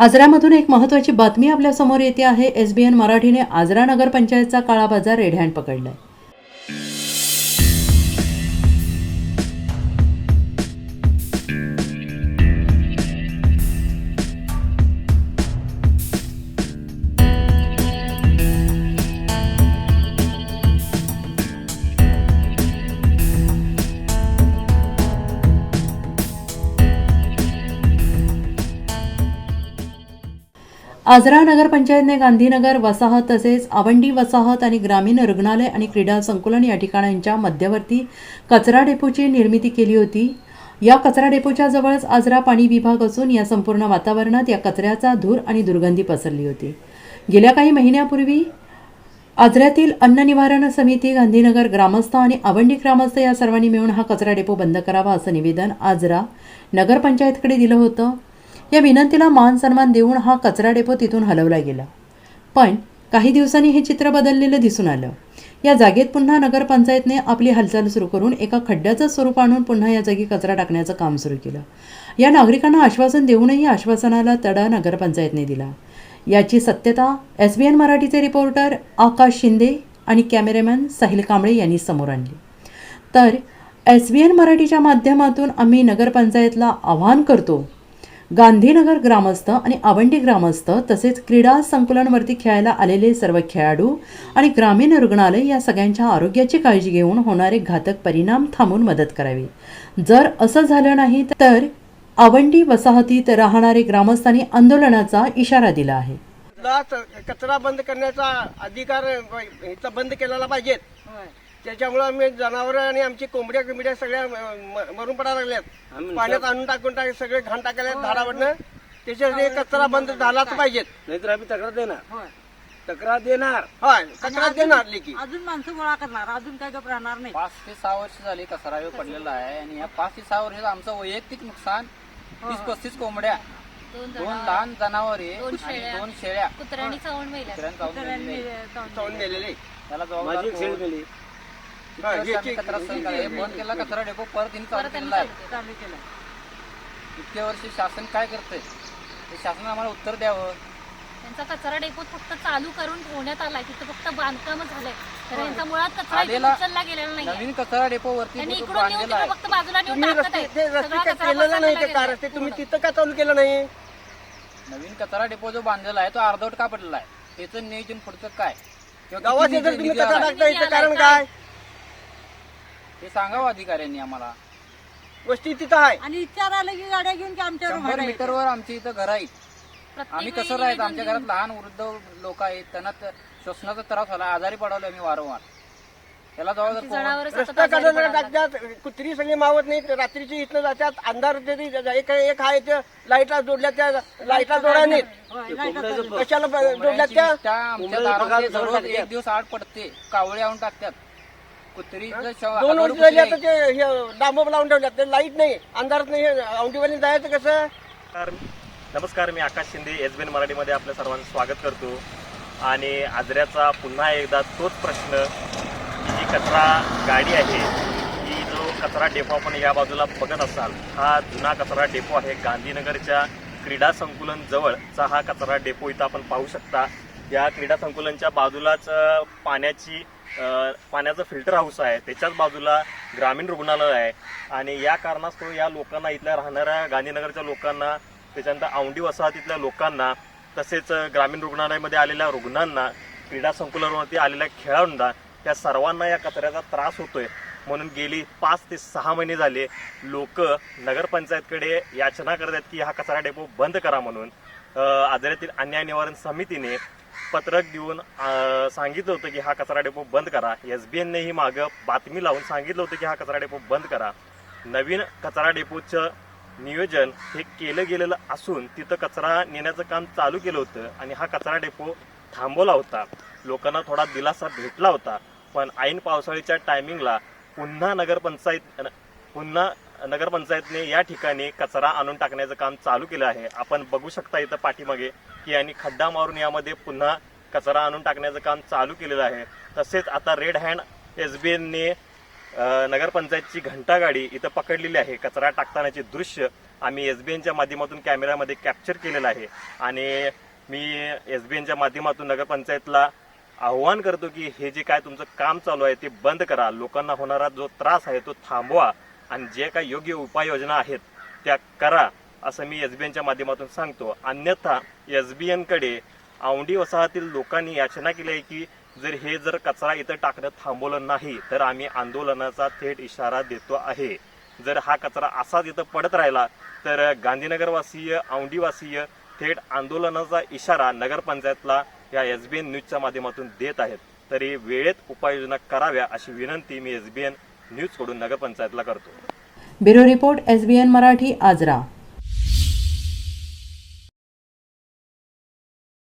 आजरामधून एक महत्त्वाची बातमी आपल्यासमोर येते आहे. एस बी एन मराठीने आजरा नगरपंचायतचा काळा बाजार रेढ्याण पकडलाय. आजरा नगरपंचायतने गांधीनगर वसाहत तसेच आवंडी वसाहत आणि ग्रामीण रुग्णालय आणि क्रीडा संकुलन या ठिकाणांच्या मध्यवर्ती कचरा डेपोची निर्मिती केली होती. या कचरा डेपोच्या जवळच आजरा पाणी विभाग असून या संपूर्ण वातावरणात या कचऱ्याचा धूर आणि दुर्गंधी पसरली होती. गेल्या काही महिन्यापूर्वी आजऱ्यातील अन्न निवारण समिती गांधीनगर ग्रामस्थ आणि आवंडी ग्रामस्थ या सर्वांनी मिळून हा कचरा डेपो बंद करावा असं निवेदन आजरा नगरपंचायतकडे दिलं होतं. या विनंतीला मान सन्मान देऊन हा कचरा डेपो तिथून हलवला गेला. पण काही दिवसांनी हे चित्र बदललेलं दिसून आलं. या जागेत पुन्हा नगरपंचायतने आपली हालचाल सुरू करून एका खड्ड्याचं स्वरूप आणून पुन्हा या जागी कचरा टाकण्याचं काम सुरू केलं. या नागरिकांना आश्वासन देऊनही आश्वासनाला तडा नगरपंचायतने दिला. याची सत्यता एस बी एन मराठीचे रिपोर्टर आकाश शिंदे आणि कॅमेरामॅन साहिल कांबळे यांनी समोर आणली. तर एस बी एन मराठीच्या माध्यमातून आम्ही नगरपंचायतला आवाहन करतो गांधीनगर ग्रामस्थ आणि आवंडी ग्रामस्थ तसेच क्रीडा संकुलांवरती खेळायला आलेले सर्व खेळाडू आणि ग्रामीण रुग्णालय या सगळ्यांच्या आरोग्याची काळजी घेऊन होणारे घातक परिणाम थांबून मदत करावी. जर असं झालं नाही तर आवंडी वसाहतीत राहणारे ग्रामस्थांनी आंदोलनाचा इशारा दिला आहे. कचरा बंद करण्याचा अधिकार बंद केलेला पाहिजेत त्याच्यामुळे आम्ही जनावर आणि आमची कोंबड्या कोंबड्या सगळ्या म- मरून पडायला लागल्यात. पाण्यात आणून टाकून टाक सगळे घाण टाकायला झाडावरनं. त्याच्यासाठी कचरा बंद झालाच पाहिजेत. नाहीतर आम्ही तक्रार देणार. तक्रार देणार. होय कचरा देणार लेखी. अजून माणसं गोळा करणार अजून काय गप राहणार नाही. पाच ते सहा वर्ष झाली कचरा ह्यो पडलेला आहे आणि या पाच ते सहा वर्षात आमचं वैयक्तिक नुकसान तीस पस्तीस कोंबड्या दोन लहान जनावरे आणि दोन शेळ्या. कुत्र्यानी चावून मेल्या. कुत्र्यांनी चावून मेलेले. चावून नेलेले त्याला जबाबदार माझी कोण? आम्ही कचरा सहन केला? बंद केला कचरा डेपो परत त्यांनी चालू केलेला आहे चालू केलं इतके वर्ष शासन काय करतंय? ते शासन आम्हाला उत्तर द्यावं. त्यांचा कचरा डेपो फक्त चालू करून ठेवण्यात आलाय. तिथं फक्त बांधकाम झालंय. तर यांचा मुळात कचरा इथून आलेला उचलला गेलेला नाही नवीन कचरा डेपो वरती त्यांनी इकडून नेऊन बांधलेला तिथं आहे? फक्त बाजूला नेऊन तुम्ही टाकत रस्ते आहेत ते सगळा रस्ते काय कचरा केलेलं नाही ते पसरलेला का गेलाय. रस्ते? तुम्ही तिथं का चालू केलं नाही? नवीन कचरा डेपो जो बांधलेला आहे तो अर्धवट का पडलेला आहे. त्याचं नियोजन पुढचं काय? किंवा गावात किती जर निधी- तुम्ही निधी कचरा आलाय? टाकता इथं कारण काय? हे सांगावं अधिकाऱ्यांनी आम्हाला. गोष्टी तिथं आहे. आणि विचार आलं की गाड्या घेऊन की आमच्यावर शंभर मीटरवर आमची इथं घर आहेत. आम्ही कसं राहायचं? निवेदन आमच्या घरात लहान वृद्ध लोक आहेत. त्यांना त- श्वसनाचा त्रास झाला. आजारी पडवलो आम्ही वारंवार. त्याला जनावरं रस्ता. टाकतात. कुत्री सगळी मावत नाहीत. रात्रीची इथनं जातात. अंधार होते ते. एक एक आहे ते लाईटला जोडल्या त्या लाईटला जोडा नाहीत. नाही? कशाला ब- जोडल्या त्या? आमच्या दररोज जवळ. एक दिवस आड पडते. कावळे आणून टाकतात. दोन वर्ष कुत्री झाली आता ते हे डांबोब लावून ठेवल्यात ते लाइट नाही अंधारात नाही औंढीवाली जायचं कसं? नमस्कार नमस्कार मी Akash Shinde S B N मराठीमध्ये आपल्या सर्वांचं स्वागत करतो. आणि आजऱ्याचा पुन्हा एकदा तोच प्रश्न की जी कचरा गाडी आहे ही जो कचरा डेपो आपण या बाजूला बघत असाल हा जुना कचरा डेपो आहे. गांधीनगरच्या क्रीडा संकुलन जवळचा हा कचरा डेपो इथं आपण पाहू शकता. या क्रीडा संकुलनच्या बाजूलाच पाण्याची पाण्याचं फिल्टर हाऊस आहे. त्याच्याच बाजूला ग्रामीण रुग्णालय आहे. आणि या कारणास्तव या लोकांना इथल्या राहणाऱ्या गांधीनगरच्या लोकांना त्याच्यानंतर औंडी वसाहतीतल्या लोकांना तसेच ग्रामीण रुग्णालयामध्ये आलेल्या रुग्णांना क्रीडा संकुलावरती आलेल्या खेळाडूंना त्या सर्वांना या कचऱ्याचा त्रास होतोय. म्हणून गेली पाच ते सहा महिने झाले लोक नगरपंचायतकडे याचना करत आहेत की हा कचरा डेपो बंद करा म्हणून. अ, आजऱ्यातील अन्याय निवारण समितीने पत्रक देऊन सांगितलं होतं की हा कचरा डेपो बंद करा. एस बी एनने ही मागं बातमी लावून सांगितलं होतं की हा कचरा डेपो बंद करा. नवीन कचरा डेपोचं नियोजन हे केलं गेलेलं असून तिथं कचरा नेण्याचं काम चालू केलं होतं आणि हा कचरा डेपो थांबवला होता. लोकांना थोडा दिलासा भेटला होता. पण ऐन पावसाळीच्या टायमिंगला पुन्हा नगरपंचायत पुन्हा नगरपंचायतने या ठिकाणी कचरा आणून टाकण्याचं काम चालू केलं आहे. आपण बघू शकता इथं पाठीमागे की यांनी खड्डा मारून यामध्ये पुन्हा कचरा आणून टाकण्याचं काम चालू केलेलं आहे. तसेच आता रेड हँड एस बी एनने नगरपंचायतची घंटागाडी इथं पकडलेली आहे. कचरा टाकतानाचे दृश्य आम्ही एस बी एनच्या माध्यमातून कॅमेऱ्यामध्ये कॅप्चर केलेलं आहे. आणि मी एस बी एनच्या माध्यमातून नगरपंचायतला आव्हान करतो की हे जे काय तुमचं काम चालू आहे ते बंद करा. लोकांना होणारा जो त्रास आहे तो थांबवा. आणि जे काय योग्य उपाययोजना आहेत त्या करा. असं मी एस बी एनच्या माध्यमातून सांगतो. अन्यथा एस बी एनकडे औंढी वसाहतील लोकांनी याचना केली आहे की जर हे जर कचरा इथं टाकणं थांबवलं नाही तर आम्ही आंदोलनाचा थेट इशारा देतो आहे. जर हा कचरा असाच इथं पडत राहिला तर गांधीनगरवासीय औंढीवासीय थेट आंदोलनाचा इशारा नगरपंचायतला या एस बी एन न्यूजच्या माध्यमातून देत आहेत. तरी वेळेत उपाययोजना कराव्या अशी विनंती मी एस बी एन न्यूजकडून नगरपंचायतला करतो. Bureau report S B N Marathi Ajara.